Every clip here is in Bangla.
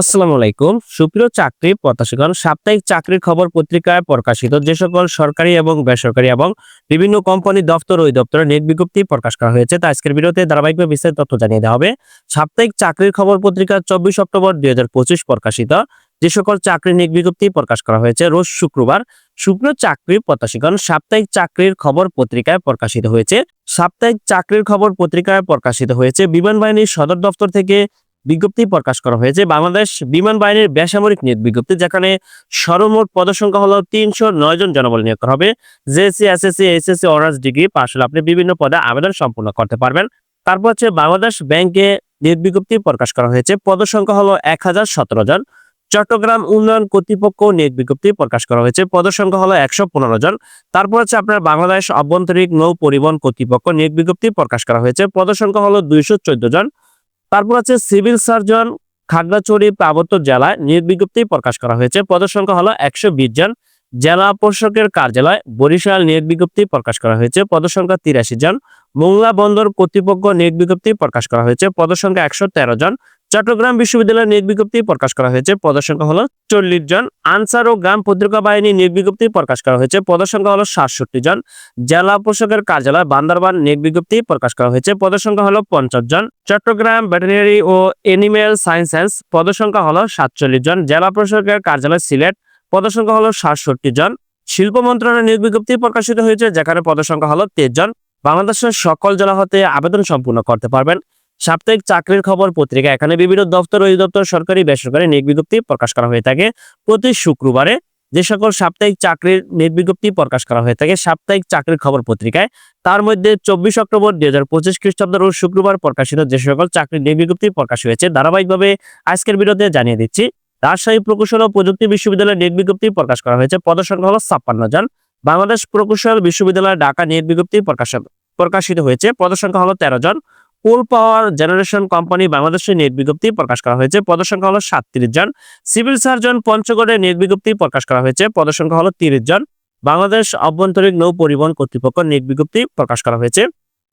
আসসালামু আলাইকুম। সুপ্রিয় চাকরি প্রত্যাশীগণ, সাপ্তাহিক চাকরির খবর পত্রিকায় প্রকাশিত যে সকল সরকারি এবং বেসরকারি এবং বিভিন্ন কোম্পানি দপ্তর ওই দপ্তরে নেট বিজ্ঞপ্তি প্রকাশ করা হয়েছে, তা আজকের ভিডিওতে ধারাবাহিকভাবে বিস্তারিত তথ্য জানিয়ে দেওয়া হবে। সাপ্তাহিক চাকরির খবর পত্রিকা চব্বিশ অক্টোবর দুই হাজার পঁচিশ প্রকাশিত। যে সকল চাকরি নিয়োগ বিজ্ঞপ্তি প্রকাশ করা হয়েছে রোজ শুক্রবার। সুপ্রিয় চাকরি প্রত্যাশীগণ, সাপ্তাহিক চাকরির খবর পত্রিকায় প্রকাশিত হয়েছে। সাপ্তাহিক চাকরির খবর পত্রিকায় প্রকাশিত হয়েছে বিমান বাহিনীর সদর দপ্তর থেকে বিজ্ঞপ্তি প্রকাশ করা হয়েছে। বাংলাদেশ বিমান বাহিনীর বেসামরিক নিয়োগ বিজ্ঞপ্তি, যেখানে সর্বমোট পদসংখ্যা হলো তিনশো নয় জন জনবল নিয়োগ করা হবে। JSC, SSC, HSC, honours degree pass হলে আপনি বিভিন্ন পদে আবেদন সম্পূর্ণ করতে পারবেন। তারপর হচ্ছে বাংলাদেশ ব্যাংকে নিয়োগ বিজ্ঞপ্তি প্রকাশ করা হয়েছে। পদসংখ্যা হলো এক হাজার সতেরো জন। চট্টগ্রাম উন্নয়ন কর্তৃপক্ষ নিয়োগ বিজ্ঞপ্তি প্রকাশ করা হয়েছে। পদসংখ্যা হলো একশো পনেরো জন। তারপর হচ্ছে আপনার বাংলাদেশ অভ্যন্তরীণ নৌ পরিবহন কর্তৃপক্ষ নিয়োগ বিজ্ঞপ্তি প্রকাশ করা হয়েছে। পদসংখ্যা হলো দুইশো চোদ্দ জন। তারপর আছে সিভিল সার্জন খাগড়াছড়ি পার্বত্য জেলায় নিয়োগ বিজ্ঞপ্তি প্রকাশ করা হয়েছে। পদের সংখ্যা হলো একশো বিশ জন। জেলা প্রশাসকের কার্যালয় বরিশাল নিয়োগ বিজ্ঞপ্তি প্রকাশ করা হয়েছে। পদের সংখ্যা তিরাশি জন। মোংলা বন্দর কর্তৃপক্ষ নিয়োগ বিজ্ঞপ্তি প্রকাশ করা হয়েছে। পদের সংখ্যা একশো জন। চট্টগ্রাম বিশ্ববিদ্যালয়ের নিয়োগ বিজ্ঞপ্তি প্রকাশ করা হয়েছে। পদের সংখ্যা হলো চল্লিশ জন। আনসার ও গ্রাম পত্রিকা বাহিনী নিয়োগ বিজ্ঞপ্তি প্রকাশ করা হয়েছে। পদের সংখ্যা হলো সাতষট্টি জন। জেলা প্রশাসকের কার্যালয় বান্দারবান নিয়োগ বিজ্ঞপ্তি প্রকাশ করা হয়েছে। পদের সংখ্যা হলো পঞ্চাশ জন। চট্টগ্রাম ভেটেরিনারি ও এনিম্যাল সায়েন্সেস পদের সংখ্যা হলো সাতচল্লিশ জন। জেলা প্রশাসকের কার্যালয় সিলেট পদের সংখ্যা হলো সাতষট্টি জন। শিল্প মন্ত্রণালয়ের নিয়োগ বিজ্ঞপ্তি প্রকাশিত হয়েছে, যেখানে পদের সংখ্যা হলো তেইশ জন। বাংলাদেশের সকল জেলা হতে আবেদন সম্পূর্ণ করতে পারবেন। সাপ্তাহিক চাকরির খবর পত্রিকা। এখানে বিভিন্ন দপ্তর, অধিদপ্তর, সরকারি, বেসরকারি নিয়োগ বিজ্ঞপ্তি প্রকাশ করা হয়ে থাকে। প্রতি শুক্রবারে যে সকল সাপ্তাহিক চাকরির নিয়োগ বিজ্ঞপ্তি প্রকাশ করা হয়ে থাকে সাপ্তাহিক চাকরির খবর পত্রিকায়, তার মধ্যে চব্বিশ অক্টোবর দুই হাজার পঁচিশ খ্রিস্টাব্দ রোজ শুক্রবার প্রকাশিত যে সকল চাকরির নিয়োগ বিজ্ঞপ্তি প্রকাশ হয়েছে, ধারাবাহিকভাবে আজকের ভিডিওতে জানিয়ে দিচ্ছি, রাজশাহী প্রকৌশল ও প্রযুক্তি বিশ্ববিদ্যালয়ের নিয়োগ বিজ্ঞপ্তি প্রকাশ করা হয়েছে পদসংখ্যা হল ছাপ্পান্ন জন। বাংলাদেশ প্রকৌশল বিশ্ববিদ্যালয় ঢাকা নিয়োগ বিজ্ঞপ্তি প্রকাশ, প্রকাশিত হয়েছে পদসংখ্যা হল তেরো জন। কোল পাওয়ার জেনারেশন কোম্পানি বাংলাদেশের নিয়োগ বিজ্ঞপ্তি প্রকাশ করা হয়েছে। পদসংখ্যা হলো সাতত্রিশ জন। সিভিল সার্জন পঞ্চগড়ে নিয়োগ বিজ্ঞপ্তি প্রকাশ করা হয়েছে। পদসংখ্যা হলো তিরিশ জন। বাংলাদেশ অভ্যন্তরীণ নৌ পরিবহন কর্তৃপক্ষ নিয়োগ বিজ্ঞপ্তি প্রকাশ করা হয়েছে।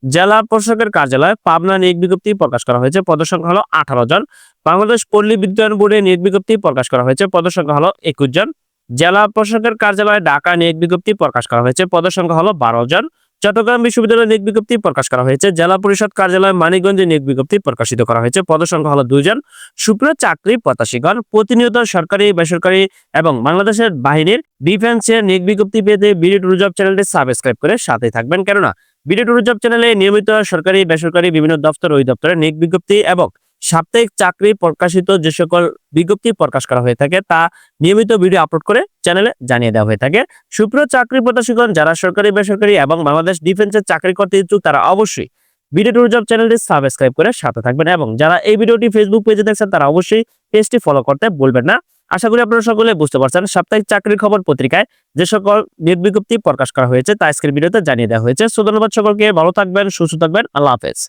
জেলা প্রশাসকের কার্যালয় পাবনা নিয়োগ বিজ্ঞপ্তি প্রকাশ করা হয়েছে। পদসংখ্যা হলো আঠারো জন। বাংলাদেশ পল্লী বিদ্যায়ন বোর্ডে নিয়োগ বিজ্ঞপ্তি প্রকাশ করা হয়েছে। পদসংখ্যা হলো একুশ জন। জেলা প্রশাসকের কার্যালয়ে ঢাকা নিয়োগ বিজ্ঞপ্তি প্রকাশ করা হয়েছে। পদসংখ্যা হলো বারো জন। চট্টগ্রাম বিশ্ববিদ্যালয়ের নিয়োগ বিজ্ঞপ্তি প্রকাশ করা হয়েছে। জেলা পরিষদ কার্যালয় মানিকগঞ্জে নিয়োগ বিজ্ঞপ্তি প্রকাশিত করা হয়েছে। পদসংখ্যা হলো দুইজন। সুপ্রিয় চাকরি প্রত্যাশীগণ, প্রতিনিয়ত সরকারি, বেসরকারি এবং বাংলাদেশের বাহিনীর ডিফেন্সের নিয়োগ বিজ্ঞপ্তি পেতে বিডি টুরুজব চ্যানেলটি সাবস্ক্রাইব করে সাথে থাকবেন। কেননা বিডি টুরুজব চ্যানেলে নিয়মিত সরকারি, বেসরকারি বিভিন্ন দপ্তর ওই দপ্তরের নিয়োগ বিজ্ঞপ্তি এবং সাপ্তাহিক চাকরি প্রকাশিত যে সকল বিজ্ঞপ্তি প্রকাশ করা হয়ে থাকে তা নিয়মিত ভিডিও আপলোড করে চ্যানেলে জানিয়ে দেওয়া হয়ে থাকে। সুপ্রিয় চাকরি প্রত্যাশীগণ, যারা সরকারি, বেসরকারি এবং বাংলাদেশ ডিফেন্সের চাকরি করতে ইচ্ছুক, তারা অবশ্যই ভিডিও টুরজব চ্যানেলটি সাবস্ক্রাইব করে সাথে থাকবেন এবং যারা এই ভিডিওটি ফেসবুক পেজে দেখছেন, তারা অবশ্যই পেজটি ফলো করতে বলবেন না। আশা করি আপনারা সকলে বুঝতে পারছেন, সাপ্তাহিক চাকরির খবর পত্রিকায় যে সকল নিয়োগ বিজ্ঞপ্তি প্রকাশ করা হয়েছে, তা আজকের ভিডিওতে জানিয়ে দেওয়া হয়েছে। সো, ধন্যবাদ সকলকে, ভালো থাকবেন, সুস্থ থাকবেন, আল্লাহ হাফেজ।